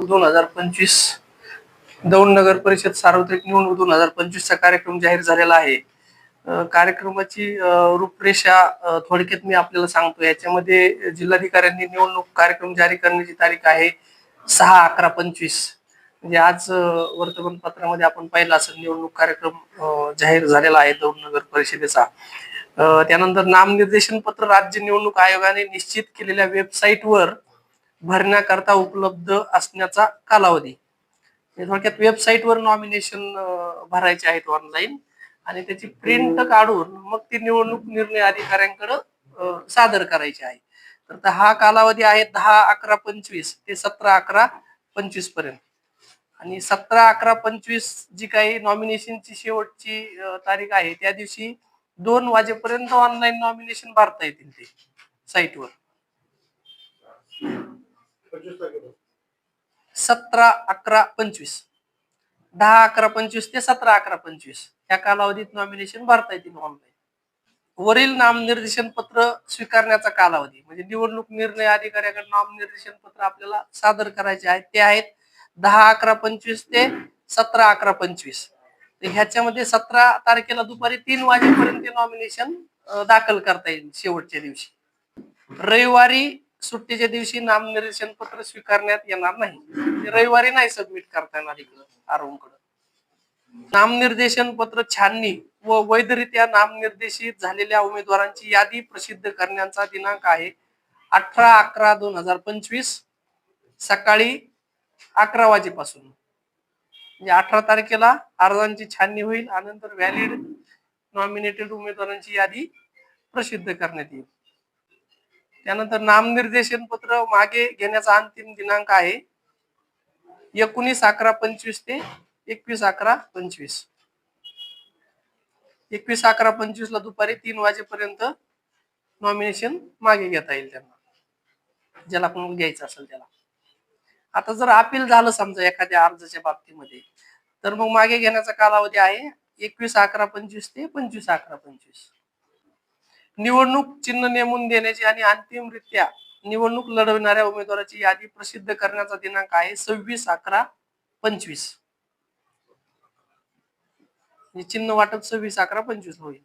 निवडणूक दोन हजार पंचवीस दौंड नगर परिषद सार्वत्रिक निवडणूक दोन हजार पंचवीसचा कार्यक्रम जाहीर झालेला आहे. कार्यक्रमाची रूपरेषा थोडक्यात मी आपल्याला सांगतो याच्यामध्ये जिल्हाधिकाऱ्यांनी निवडणूक कार्यक्रम जारी करण्याची तारीख आहे सहा अकरा पंचवीस. म्हणजे आज वर्तमानपत्रामध्ये आपण पाहिलं असं निवडणूक कार्यक्रम जाहीर झालेला आहे दौंड नगर परिषदेचा. त्यानंतर नामनिर्देशन पत्र राज्य निवडणूक आयोगाने निश्चित केलेल्या वेबसाईटवर भरण्याकरता उपलब्ध असण्याचा कालावधी. थोडक्यात वेबसाईटवर नॉमिनेशन भरायचे आहेत ऑनलाईन आणि त्याची प्रिंट काढून मग ती निवडणूक निर्णय अधिकाऱ्यांकडे सादर करायची आहे. तर हा कालावधी आहे दहा अकरा पंचवीस ते सतरा अकरा पंचवीसपर्यंत. आणि सतरा अकरा पंचवीस जी काही नॉमिनेशनची शेवटची तारीख आहे त्या दिवशी दोन वाजेपर्यंत ऑनलाईन नॉमिनेशन भरता येतील ते साईटवर सतरा अकरा पंचवीस. दहा अकरा पंचवीस ते सतरा अकरा पंचवीस. या कालावधीत नॉमिनेशन भरता येतील ऑनलाईन वरील नामनिर्देशन पत्र स्वीकारण्याचा कालावधी. म्हणजे निवडणूक निर्णय अधिकाऱ्याकडे नामनिर्देशन पत्र आपल्याला सादर करायचे आहेत ते आहेत दहा अकरा पंचवीस ते सतरा अकरा पंचवीस. ह्याच्यामध्ये सतरा तारखेला दुपारी तीन वाजेपर्यंत नॉमिनेशन दाखल करता येईल शेवटच्या दिवशी. रविवारी सुट्टीच्या दिवशी नामनिर्देशन पत्र स्वीकारण्यात येणार नाही. रविवारी नाही सबमिट करता येणार इकडं आरोमकडं. नामनिर्देशन पत्र छाननी व वैधरित्या नामनिर्देशित झालेल्या उमेदवारांची यादी प्रसिद्ध करण्याचा दिनांक आहे अठरा अकरा दोन हजार पंचवीस सकाळी अकरा वाजेपासून. म्हणजे अठरा तारखेला अर्जांची छाननी होईल आणि नंतर व्हॅलिड नॉमिनेटेड उमेदवारांची यादी प्रसिद्ध करण्यात येईल. त्यानंतर नामनिर्देशन पत्र मागे घेण्याचा अंतिम दिनांक आहे एकोणीस अकरा पंचवीस ते एकवीस अकरा पंचवीस. एकवीस अकरा पंचवीस ला दुपारी तीन वाजेपर्यंत नॉमिनेशन मागे घेता येईल त्यांना. ज्याला आपण घ्यायचं असेल त्याला. आता जर अपील झालं समजा एखाद्या अर्जाच्या बाबतीमध्ये तर मग मागे घेण्याचा कालावधी आहे एकवीस अकरा पंचवीस ते पंचवीस अकरा पंचवीस. निवडणूक चिन्ह नेमून देण्याची आणि अंतिमरित्या निवडणूक लढविणाऱ्या उमेदवाराची यादी प्रसिद्ध करण्याचा दिनांक आहे सव्वीस अकरा पंचवीस. चिन्ह वाटप सव्वीस अकरा पंचवीस होईल.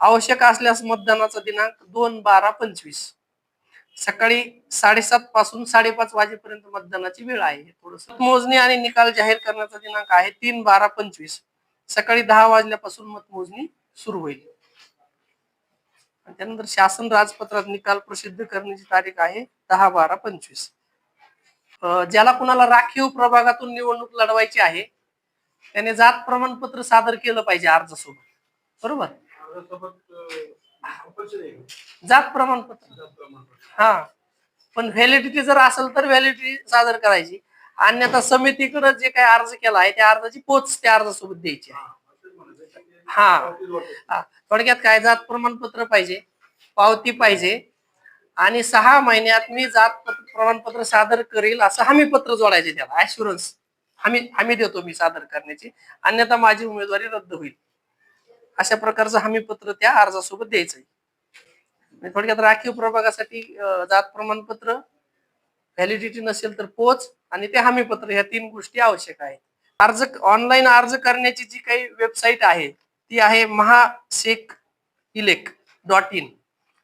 आवश्यक असल्यास मतदानाचा दिनांक दोन बारा पंचवीस. सकाळी साडेसात पासून साडेपाच वाजेपर्यंत मतदानाची वेळ आहे. थोडस मोजणी आणि निकाल जाहीर करण्याचा दिनांक आहे तीन बारा पंचवीस. सकाळी दहा वाजल्यापासून मतमोजणी सुरू होईल. त्यानंतर शासन राजपत्रात निकाल प्रसिद्ध करण्याची तारीख आहे दहा बारा पंचवीस. ज्याला कुणाला राखीव प्रभागातून निवडणूक लढवायची आहे त्याने जात प्रमाणपत्र सादर केलं पाहिजे अर्जासोबत. बरोबर? जात प्रमाणपत्र. हा. पण व्हॅलिडिटी जर असेल तर व्हॅलिडिटी सादर करायची. अन्यथा समितीकडे जे काही अर्ज केला आहे त्या अर्जाची पोच त्या अर्जासोबत द्यायची आहे. हा. हा. थोडक्यात काय जात प्रमाणपत्र पाहिजे? पावती पाहिजे. आणि सहा महिन्यात मी जात पत्र- प्रमाणपत्र सादर करेल असं हमी पत्र जोडायचे त्याला. ऍश्युरन्स हमी हमी देतो मी सादर करण्याची. अन्यथा माझी उमेदवारी रद्द होईल. अशा प्रकारचं हमी पत्र त्या अर्जासोबत द्यायचं आहे थोडक्यात राखीव प्रभागासाठी जात प्रमाणपत्र व्हॅलिडिटी नसेल तर पोच आणि ते हमीपत्र ह्या तीन गोष्टी आवश्यक आहेत. अर्ज ऑनलाईन अर्ज करण्याची जी काही वेबसाईट आहे ती आहे महाशेख इलेक डॉट इन.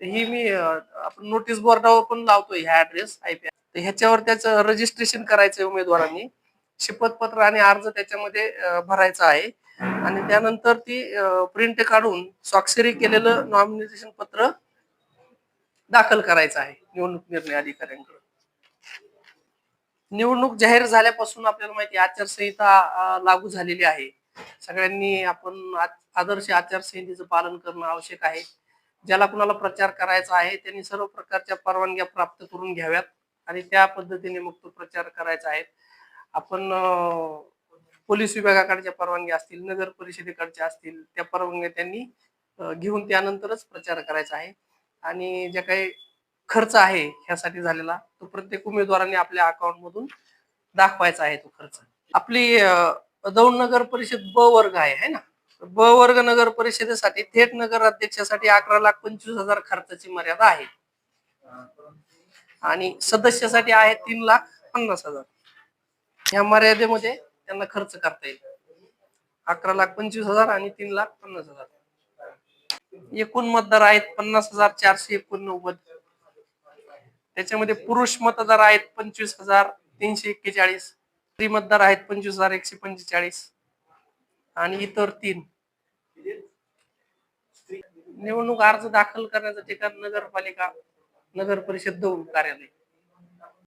ही मी आपण नोटीस बोर्डावर पण लावतोय ह्या ऍड्रेस आय पी ह्याच्यावर त्याचं रजिस्ट्रेशन करायचं उमेदवारांनी. शपथपत्र आणि अर्ज त्याच्यामध्ये भरायचा आहे. आणि त्यानंतर ती प्रिंट काढून स्वाक्षरी केलेलं नॉमिनेशन पत्र दाखल करायचं आहे निवडणूक निर्णय अधिकाऱ्यांकडे निवडणूक जाहीर झाल्यापासून आपल्याला माहिती आचारसंहिता लागू झालेली आहे. सगळ्यांनी आपण आदर्श आचारसंहितेचं पालन करणं आवश्यक आहे. ज्याला कुणाला प्रचार करायचा आहे त्यांनी सर्व प्रकारच्या परवानग्या प्राप्त करून घ्याव्यात आणि त्या पद्धतीने मग तो प्रचार करायचा आहे. आपण पोलीस विभागाकडच्या परवानग्या असतील नगर परिषदेकडच्या असतील त्या परवानग्या त्यांनी घेऊन त्यानंतरच प्रचार करायचा आहे. आणि ज्या काही खर्च आहे ह्यासाठी झालेला तो प्रत्येक उमेदवाराने आपल्या अकाउंटमधून दाखवायचा आहे तो खर्च. आपली दौंड नगर परिषद ब वर्ग आहे है ना? ब वर्ग नगर परिषदेसाठी थेट नगर अध्यक्षासाठी अकरा लाख पंचवीस हजार खर्चाची मर्यादा आहे. आणि सदस्यासाठी आहे तीन लाख पन्नास हजार. या मर्यादेमध्ये त्यांना खर्च करता येईल. अकरा लाख पंचवीस हजार आणि तीन लाख पन्नास हजार. एकूण मतदार आहेत पन्नास हजार चारशे एकोणनव्वद. त्याच्यामध्ये पुरुष मतदार आहेत पंचवीस हजार तीनशे एक्केचाळीस. स्त्री मतदार आहेत पंचवीस हजार एकशे पंचेचाळीस. आणि इतर तीन. निवडणूक अर्ज दाखल करण्याचं ठिकाण नगरपालिका नगर परिषद दौंड कार्यालय.